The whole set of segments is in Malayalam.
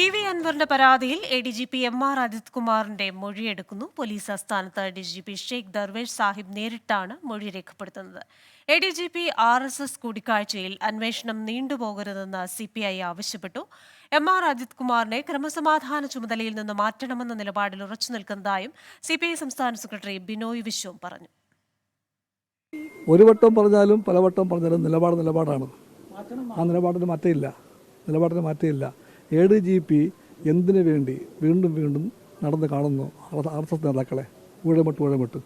പി വി അൻവറിന്റെ പരാതിയിൽ A D G P M R Ajith കുമാറിന്റെ മൊഴിയെടുക്കുന്നു പോലീസ് ആസ്ഥാനത്ത് D G P Sheikh Darvesh Sahib നേരിട്ടാണ് മൊഴി രേഖപ്പെടുത്തുന്നത്. A D G P R S S കൂടിക്കാഴ്ചയിൽ അന്വേഷണം നീണ്ടുപോകരുതെന്ന് സി പി ഐ ആവശ്യപ്പെട്ടു. എം ആർ അജിത് കുമാറിനെ ക്രമസമാധാന ചുമതലയിൽ നിന്ന് മാറ്റണമെന്ന നിലപാടിൽ ഉറച്ചു നിൽക്കുന്നതായും സി പി ഐ സംസ്ഥാന സെക്രട്ടറി ബിനോയ് വിശ്വം പറഞ്ഞു. ഒരു വട്ടം പറഞ്ഞാലും പലവട്ടം പറഞ്ഞാലും നിലപാട് നിലപാടാണ്. ആ നിലപാടിന് മാറ്റമില്ല. നിലപാടിന് മാറ്റമില്ല. എ ഡി ജി പി എന്തിനു വേണ്ടി വീണ്ടും വീണ്ടും നടന്ന് കാണുന്നു? ആർ എസ് എസ് നേതാക്കളെ ഊഴമിട്ട് ഊഴമിട്ട്.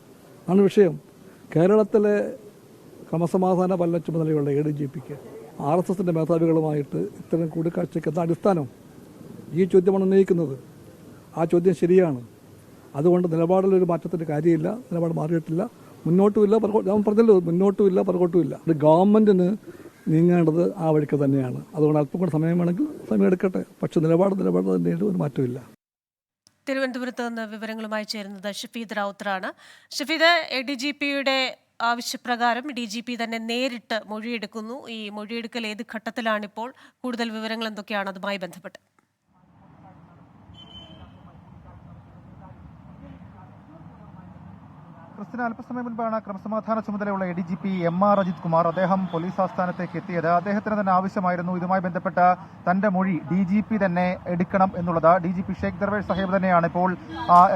ആണ് വിഷയം. കേരളത്തിലെ ക്രമസമാധാന പല്ല ചുമതലയുള്ള എ ഡി ജി പിക്ക് ആർ എസ് എസിന്റെ മേധാവികളുമായിട്ട് ഇത്തരം കൂടിക്കാഴ്ചയ്ക്ക് എന്താ അടിസ്ഥാനം? ഈ ചോദ്യമാണ് ഉന്നയിക്കുന്നത്. ആ ചോദ്യം ശരിയാണ്. അതുകൊണ്ട് നിലപാടിലൊരു മാറ്റത്തിന്റെ കാര്യമില്ല നിലപാട് മാറിയിട്ടില്ല. മുന്നോട്ടുമില്ല പറഞ്ഞല്ലോ മുന്നോട്ടുമില്ല പുറകോട്ടുമില്ല. ഒരു ഗവൺമെന്റിന് നീങ്ങേണ്ടത് ആ വഴിക്ക് തന്നെയാണ്. അതുകൊണ്ട് അല്പം കൂടെ സമയം വേണമെങ്കിൽ സമയം എടുക്കട്ടെ. പക്ഷെ നിലപാട് നിലപാട് തന്നെയായിട്ട് ഒരു മാറ്റമില്ല തിരുവനന്തപുരത്ത് നിന്ന് വിവരങ്ങളുമായി ചേരുന്നത് ഷഫീദ് റൗത്തറാണ്. ഷഫീദ് എ ഡി ജി പിയുടെ ആവശ്യപ്രകാരം ഡി ജി പി തന്നെ നേരിട്ട് മൊഴിയെടുക്കുന്നു. ഈ മൊഴിയെടുക്കൽ ഏത് ഘട്ടത്തിലാണിപ്പോൾ? കൂടുതൽ വിവരങ്ങൾ എന്തൊക്കെയാണ്? അതുമായി ബന്ധപ്പെട്ട്. ക്രിസ്ത്യൻ അല്പസമയം മുൻപാണ് ക്രമസമാധാന ചുമതലയുള്ള A D G P M R Ajith Kumar അദ്ദേഹം പോലീസ് ആസ്ഥാനത്തേക്ക് എത്തിയത്. അദ്ദേഹത്തിന് തന്നെ ആവശ്യമായിരുന്നു ഇതുമായി ബന്ധപ്പെട്ട തന്റെ മൊഴി ഡി ജി പി തന്നെ എടുക്കണം എന്നുള്ളത്. D G P Sheikh Darvesh Sahib തന്നെയാണ് ഇപ്പോൾ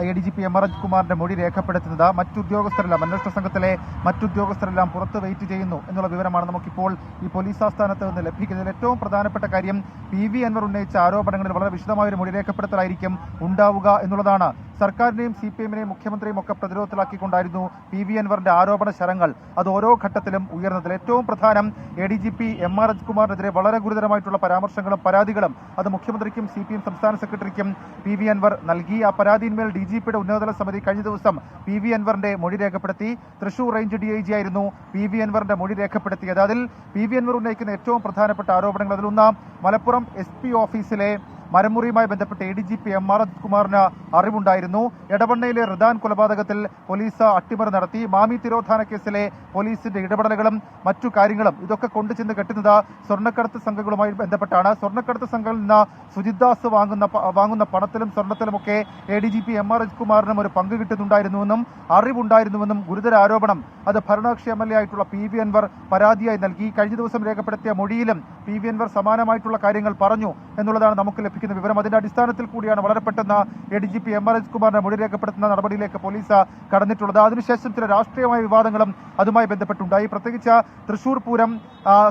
A D G P M R Ajith കുമാറിന്റെ മൊഴി രേഖപ്പെടുത്തുന്നത്. മറ്റുദ്യോഗസ്ഥരെല്ലാം അന്വേഷണ സംഘത്തിലെ മറ്റുദ്യോഗസ്ഥരെല്ലാം പുറത്ത് വെയിറ്റ് ചെയ്യുന്നു എന്നുള്ള വിവരമാണ് നമുക്കിപ്പോൾ ഈ പോലീസ് ആസ്ഥാനത്ത് നിന്ന് ലഭിക്കുന്നതിൽ ഏറ്റവും പ്രധാനപ്പെട്ട കാര്യം പി വി അൻവർ ഉന്നയിച്ച ആരോപണങ്ങളിൽ വളരെ വിശദമായ ഒരു മൊഴി രേഖപ്പെടുത്തലായിരിക്കും ഉണ്ടാവുക എന്നുള്ളതാണ്. സർക്കാരിനെയും സി പി എമ്മിനെയും മുഖ്യമന്ത്രിയും ഒക്കെ പ്രതിരോധത്തിലാക്കിക്കൊണ്ടായിരുന്നു പി വി അൻവറിന്റെ ആരോപണ ശരങ്ങൾ. അത് ഓരോ ഘട്ടത്തിലും ഉയർന്നതിൽ ഏറ്റവും പ്രധാനം A D G P M R അജ്കുമാറിനെതിരെ വളരെ ഗുരുതരമായിട്ടുള്ള പരാമർശങ്ങളും പരാതികളും അത് മുഖ്യമന്ത്രിക്കും സി പി എം സംസ്ഥാന സെക്രട്ടറിക്കും പി വി അൻവർ നൽകി. ആ പരാതിയിന്മേൽ ഡി ജി പിയുടെ ഉന്നതതല സമിതി കഴിഞ്ഞ ദിവസം പി വി അൻവറിന്റെ മൊഴി രേഖപ്പെടുത്തി. Thrissur range D I G ആയിരുന്നു പി വി അൻവറിന്റെ മൊഴി രേഖപ്പെടുത്തിയത്. അതിൽ പി വി അൻവർ ഉന്നയിക്കുന്ന ഏറ്റവും പ്രധാനപ്പെട്ട ആരോപണങ്ങൾ അതിലൊന്ന് മലപ്പുറം എസ് പി ഓഫീസിലെ മരമുറിയുമായി ബന്ധപ്പെട്ട് A D G P M R കുമാറിന് അറിവുണ്ടായിരുന്നു. എടവണ്ണയിലെ റിദാൻ കൊലപാതകത്തിൽ പോലീസ് അട്ടിമറി നടത്തി. മാമി തിരോധാന കേസിലെ പോലീസിന്റെ ഇടപെടലുകളും മറ്റു കാര്യങ്ങളും ഇതൊക്കെ കൊണ്ടുചെന്ന് കെട്ടുന്നത് സ്വർണക്കടത്ത് സംഘങ്ങളുമായി ബന്ധപ്പെട്ടാണ്. സ്വർണക്കടത്ത് സംഘങ്ങളിൽ നിന്ന് സുജിത് ദാസ് വാങ്ങുന്ന വാങ്ങുന്ന പണത്തിലും സ്വർണത്തിലുമൊക്കെ A D G P M R കുമാറിനും ഒരു പങ്ക് കിട്ടുന്നുണ്ടായിരുന്നുവെന്നും അറിവുണ്ടായിരുന്നുവെന്നും ഗുരുതര ആരോപണം അത് ഭരണകക്ഷി എം എൽ എ ആയിട്ടുള്ള പി വി അൻവർ പരാതിയായി നൽകി. കഴിഞ്ഞ ദിവസം രേഖപ്പെടുത്തിയ മൊഴിയിലും പി വി അൻവർ സമാനമായിട്ടുള്ള കാര്യങ്ങൾ പറഞ്ഞു എന്നുള്ളതാണ് നമുക്ക് ലഭിക്കുന്ന വിവരം അതിന്റെ അടിസ്ഥാനത്തിൽ കൂടിയാണ് വളരെ പെട്ടെന്ന് A D G P M R S കുമാറിന്റെ മൊഴി രേഖപ്പെടുത്തുന്ന നടപടിയിലേക്ക് പോലീസ് കടന്നിട്ടുള്ളത്. അതിനുശേഷം ചില രാഷ്ട്രീയമായ വിവാദങ്ങളും അതുമായി ബന്ധപ്പെട്ടുണ്ടായി പ്രത്യേകിച്ച് തൃശൂർ പൂരം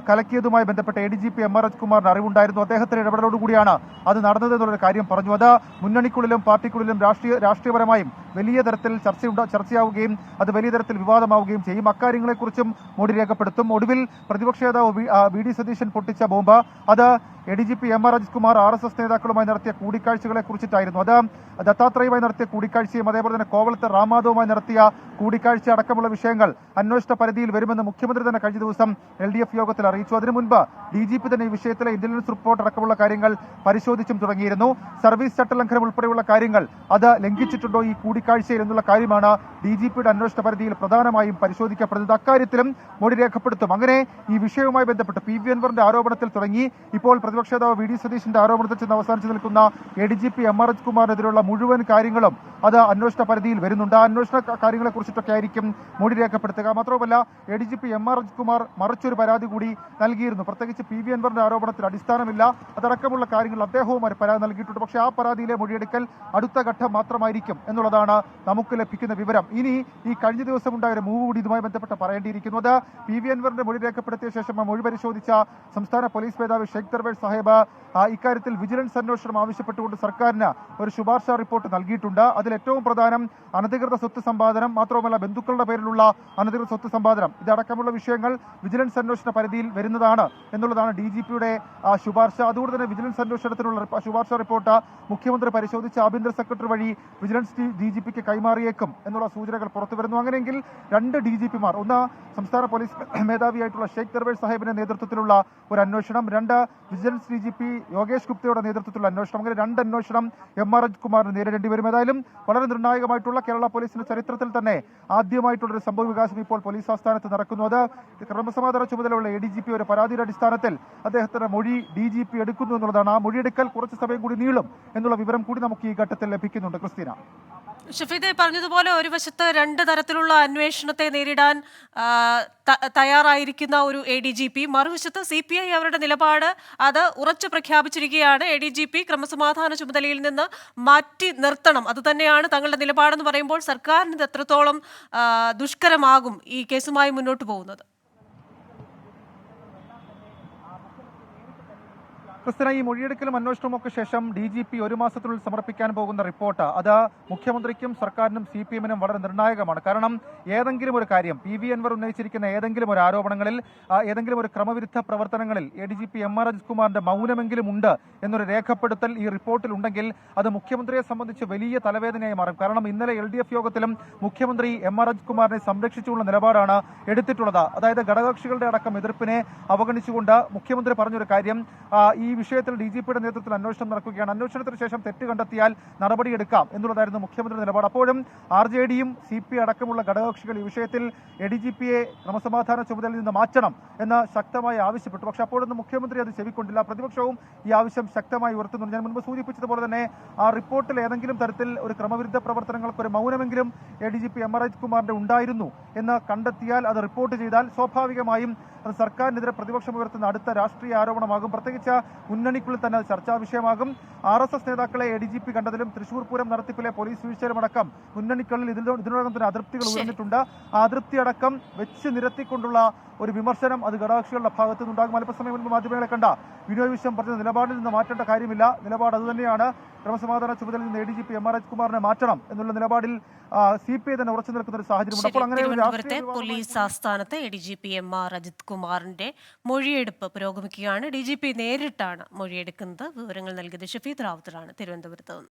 കലക്കിയതുമായി ബന്ധപ്പെട്ട A D G P M R S കുമാറിന് അറിവുണ്ടായിരുന്നു. അദ്ദേഹത്തിന്റെ ഇടപെടലോടുകൂടിയാണ് അത് നടന്നത് എന്നുള്ളൊരു കാര്യം പറഞ്ഞു. അത് മുന്നണിക്കുള്ളിലും പാർട്ടിക്കുള്ളിലും രാഷ്ട്രീയ രാഷ്ട്രീയപരമായും വലിയ തരത്തിൽ ചർച്ചയുണ്ട ചർച്ചയാവുകയും അത് വലിയ തരത്തിൽ വിവാദമാവുകയും ചെയ്യും. അക്കാര്യങ്ങളെക്കുറിച്ചും മൊഴി രേഖപ്പെടുത്തും. ഒടുവിൽ പ്രതിപക്ഷ നേതാവ് വി. ഡി. സതീശൻ പൊട്ടിച്ച ബോംബ്. അത് A D G P M R Ajith Kumar R S S നേതാക്കളുമായി നടത്തിയ കൂടിക്കാഴ്ചകളെ കുറിച്ചിട്ടായിരുന്നു. അത് ദത്താത്രേയുമായി നടത്തിയ കൂടിക്കാഴ്ചയും അതേപോലെ തന്നെ കോവളത്തെ റാമാധവുമായി നടത്തിയ കൂടിക്കാഴ്ച അടക്കമുള്ള വിഷയങ്ങൾ അന്വേഷണ പരിധിയിൽ വരുമെന്ന് മുഖ്യമന്ത്രി തന്നെ കഴിഞ്ഞ ദിവസം എൽ ഡി എഫ് യോഗത്തിൽ അറിയിച്ചു. അതിനു മുൻപ് ഡി ജി പി തന്നെ ഈ വിഷയത്തിലെ ഇന്റലിജൻസ് റിപ്പോർട്ട് അടക്കമുള്ള കാര്യങ്ങൾ പരിശോധിച്ചും തുടങ്ങിയിരുന്നു. സർവീസ് ചട്ടലംഘനം ഉൾപ്പെടെയുള്ള കാര്യങ്ങൾ അത് ലംഘിച്ചിട്ടുണ്ടോ ഈ കൂടിക്കാഴ്ചയിൽ എന്നുള്ള കാര്യമാണ് ഡി ജി പിയുടെ അന്വേഷണ പരിധിയിൽ പ്രധാനമായും പരിശോധിക്കപ്പെടുന്നത്. അക്കാര്യത്തിലും മൊഴി രേഖപ്പെടുത്തും. അങ്ങനെ ഈ വിഷയവുമായി ബന്ധപ്പെട്ട് പി വി അൻവറിന്റെ ആരോപണത്തിൽ തുടങ്ങി. ഇപ്പോൾ പ്രതിപക്ഷ നേതാവ് വി ഡി സതീഷിന്റെ ആരോപണത്തിൽ ചെന്ന് അവസാനിച്ചു നിൽക്കുന്ന A D G P M R H കുമാറിനെതിരെയുള്ള മുഴുവൻ കാര്യങ്ങളും അത് അന്വേഷണ പരിധിയിൽ വരുന്നുണ്ട്. ആ അന്വേഷണ കാര്യങ്ങളെ കുറിച്ചിട്ടൊക്കെ ആയിരിക്കും മൊഴി രേഖപ്പെടുത്തുക. മാത്രമല്ല A D G P M R H Kumar മറിച്ചൊരു പരാതി കൂടി നൽകിയിരുന്നു. പ്രത്യേകിച്ച് പി വി അൻവറിന്റെ ആരോപണത്തിൽ അടിസ്ഥാനമില്ല. അതടക്കമുള്ള കാര്യങ്ങൾ അദ്ദേഹവും ഒരു പരാതി നൽകിയിട്ടുണ്ട്. പക്ഷേ ആ പരാതിയിലെ മൊഴിയെടുക്കൽ അടുത്ത ഘട്ടം മാത്രമായിരിക്കും എന്നുള്ളതാണ് നമുക്ക് ലഭിക്കുന്ന വിവരം. ഇനി ഈ കഴിഞ്ഞ ദിവസം ഉണ്ടായ ഒരു മൂവ് കൂടി ഇതുമായി ബന്ധപ്പെട്ട് പറയേണ്ടിയിരിക്കുന്നു. അത് പി വി അൻവറിന്റെ മൊഴി രേഖപ്പെടുത്തിയ ശേഷം ആ മൊഴി പരിശോധിച്ച സംസ്ഥാന പോലീസ് മേധാവി ഷെയ്ഖ് ദർവേഷ് സാഹിബ് ഇക്കാര്യത്തിൽ വിജിലൻസ് അന്വേഷണം ആവശ്യപ്പെട്ടുകൊണ്ട് സർക്കാരിന് ഒരു ശുപാർശ റിപ്പോർട്ട് നൽകിയിട്ടുണ്ട്. അതിൽ ഏറ്റവും പ്രധാനം അനധികൃത സ്വത്ത് സമ്പാദനം മാത്രവുമല്ല ബന്ധുക്കളുടെ പേരിലുള്ള അനധികൃത സ്വത്ത് സമ്പാദനം. ഇതടക്കമുള്ള വിഷയങ്ങൾ വിജിലൻസ് അന്വേഷണ പരിധിയിൽ വരുന്നതാണ് എന്നുള്ളതാണ് ഡി ജി പിയുടെ ശുപാർശ. അതുകൊണ്ട് തന്നെ വിജിലൻസ് അന്വേഷണത്തിനുള്ള ശുപാർശ റിപ്പോർട്ട് മുഖ്യമന്ത്രി പരിശോധിച്ച് ആഭ്യന്തര സെക്രട്ടറി വഴി വിജിലൻസ് ഡി ജി പിക്ക് കൈമാറിയേക്കും എന്നുള്ള സൂചനകൾ പുറത്തു വരുന്നു. അങ്ങനെയെങ്കിൽ രണ്ട് ഡി ജി പിമാർ ഒന്ന് സംസ്ഥാന പോലീസ് മേധാവിയായിട്ടുള്ള ഷെയ്ഖ് ദർവേഷ് സാഹിബിന്റെ നേതൃത്വത്തിലുള്ള ഒരു അന്വേഷണം രണ്ട് vigilance intelligence D G P Yogesh ഗുപ്തയുടെ നേതൃത്വത്തിലുള്ള അന്വേഷണം. അങ്ങനെ രണ്ട് അന്വേഷണം എം ആർ കുമാറിന് നേരിടേണ്ടി വരും. ഏതായാലും വളരെ നിർണായകമായിട്ടുള്ള കേരള പോലീസിന്റെ ചരിത്രത്തിൽ തന്നെ ആദ്യമായിട്ടുള്ളൊരു സംഭവ വികാസം ഇപ്പോൾ പോലീസ് ആസ്ഥാനത്ത് നടക്കുന്നു. അത് ക്രമസമാധാന ചുമതലയുള്ള എ ഡി ജി പി ഒരു പരാതിയുടെ അടിസ്ഥാനത്തിൽ അദ്ദേഹത്തിന്റെ മൊഴി ഡി ജി പി എടുക്കുന്നു എന്നുള്ളതാണ്. ആ മൊഴിയെടുക്കൽ കുറച്ച് സമയം കൂടി നീളും എന്നുള്ള വിവരം കൂടി നമുക്ക് ഈ ഘട്ടത്തിൽ ലഭിക്കുന്നുണ്ട്. ക്രിസ്തീന ഷഫീദ് പറഞ്ഞതുപോലെ ഒരു വശത്ത് രണ്ട് തരത്തിലുള്ള അന്വേഷണത്തെ നേരിടാൻ തയ്യാറായിരിക്കുന്ന ഒരു എ ഡി ജി പി മറുവശത്ത് സി പി ഐ അവരുടെ നിലപാട് അത് ഉറച്ചു പ്രഖ്യാപിച്ചിരിക്കുകയാണ്. എ ഡി ജി പി ക്രമസമാധാന ചുമതലയിൽ നിന്ന് മാറ്റി നിർത്തണം. അത് തന്നെയാണ് തങ്ങളുടെ നിലപാടെന്ന് പറയുമ്പോൾ സർക്കാരിന് എത്രത്തോളം ദുഷ്കരമാകും ഈ കേസുമായി മുന്നോട്ട് പോകുന്നത്. ക്രിസ്തന ഈ മൊഴിയെടുക്കലും അന്വേഷണവും ഒക്കെ ശേഷം ഡി ജി പി ഒരു മാസത്തിനുള്ളിൽ സമർപ്പിക്കാൻ പോകുന്ന റിപ്പോർട്ട്. അത് മുഖ്യമന്ത്രിക്കും സർക്കാരിനും സി പി എമ്മിനും വളരെ നിർണായകമാണ്. കാരണം ഏതെങ്കിലും ഒരു കാര്യം പി വി അൻവർ ഉന്നയിച്ചിരിക്കുന്ന ഏതെങ്കിലും ഒരു ആരോപണങ്ങളിൽ ഏതെങ്കിലും ഒരു ക്രമവിരുദ്ധ പ്രവർത്തനങ്ങളിൽ A D G P M R Ajith കുമാറിന്റെ മൗനമെങ്കിലും ഉണ്ട് എന്നൊരു രേഖപ്പെടുത്തൽ ഈ റിപ്പോർട്ടിൽ ഉണ്ടെങ്കിൽ അത് മുഖ്യമന്ത്രിയെ സംബന്ധിച്ച് വലിയ തലവേദനയായി മാറും. കാരണം ഇന്നലെ എൽ ഡി എഫ് യോഗത്തിലും മുഖ്യമന്ത്രി എം ആർ അജിത് കുമാറിനെ സംരക്ഷിച്ചുള്ള നിലപാടാണ് എടുത്തിട്ടുള്ളത്. അതായത് ഘടകകക്ഷികളുടെ അടക്കം എതിർപ്പിനെ അവഗണിച്ചുകൊണ്ട് മുഖ്യമന്ത്രി പറഞ്ഞൊരു കാര്യം ഈ വിഷയത്തിൽ ഡി ജി പിയുടെ നേതൃത്വത്തിൽ അന്വേഷണം നടക്കുകയാണ്. അന്വേഷണത്തിന് ശേഷം തെറ്റ് കണ്ടെത്തിയാൽ നടപടിയെടുക്കാം എന്നുള്ളതായിരുന്നു മുഖ്യമന്ത്രിയുടെ നിലപാട്. അപ്പോഴും ആർ ജെ ഡിയും സി പി അടക്കമുള്ള ഘടകകക്ഷികൾ ഈ വിഷയത്തിൽ എ ഡി ജി പിയെ ക്രമസമാധാന ചുമതലയിൽ നിന്ന് മാറ്റണം എന്ന് ശക്തമായി ആവശ്യപ്പെട്ടു. പക്ഷേ അപ്പോഴൊന്നും മുഖ്യമന്ത്രി അത് ചെവിക്കൊണ്ടില്ല. പ്രതിപക്ഷവും ഈ ആവശ്യം ശക്തമായി ഉയർത്തുന്നുണ്ട്. ഞാൻ മുൻപ് സൂചിപ്പിച്ചതുപോലെ തന്നെ ആ റിപ്പോർട്ടിൽ ഏതെങ്കിലും തരത്തിൽ ഒരു ക്രമവിരുദ്ധ പ്രവർത്തനങ്ങൾക്ക് ഒരു മൗനമെങ്കിലും A D G P M R Ajith കുമാറിന്റെ ഉണ്ടായിരുന്നു എന്ന് കണ്ടെത്തിയാൽ അത് റിപ്പോർട്ട് ചെയ്താൽ സ്വാഭാവികമായും അത് സർക്കാരിനെതിരെ പ്രതിപക്ഷം ഉയർത്തുന്ന അടുത്ത രാഷ്ട്രീയ ആരോപണമാകും. പ്രത്യേകിച്ച് മുന്നണിക്കുള്ളിൽ തന്നെ ചർച്ചാ വിഷയമാകും. ആർ എസ് എസ് നേതാക്കളെ എ ഡി ജി പി കണ്ടതിലും തൃശൂർ പൂരം നടത്തിപ്പിലെ പോലീസ് വീഴ്ചയിലുമടക്കം മുന്നണിക്കുള്ളിൽ ഇതിനോടകം തന്നെ അതൃപ്തികൾ ഉയർന്നിട്ടുണ്ട്. ആ അതൃപ്തി അടക്കം വെച്ച് നിരത്തിക്കൊണ്ടുള്ള ഒരു വിമർശനം അത് ഘടകകക്ഷികളുടെ ഭാഗത്തു നിന്നുണ്ടാകും അല്പസമയം മുൻപ് മാധ്യമങ്ങളെ കണ്ട വിനോയ് വിശ്വം പറഞ്ഞ നിലപാടിൽ നിന്ന് മാറ്റേണ്ട കാര്യമില്ല. നിലപാട് അതുതന്നെയാണ് ക്രമസമാധാന ചുമതലയിൽ നിന്ന് A D G P M R H കുമാറിനെ മാറ്റണം എന്നുള്ള നിലപാടിൽ സി പി ഐ തന്നെ ഉറച്ചു നിൽക്കുന്ന ഒരു സാഹചര്യമുണ്ട് അപ്പോൾ അങ്ങനെ പോലീസ് ആസ്ഥാനത്ത് A D G P M R Ajith കുമാറിന്റെ മൊഴിയെടുപ്പ് പുരോഗമിക്കുകയാണ്. ഡി ജി പി നേരിട്ടാണ് മൊഴിയെടുക്കുന്നത്. വിവരങ്ങൾ നൽകിയത് ഷഫീദ് റാവുത്തറാണ്. തിരുവനന്തപുരത്ത് നിന്ന്.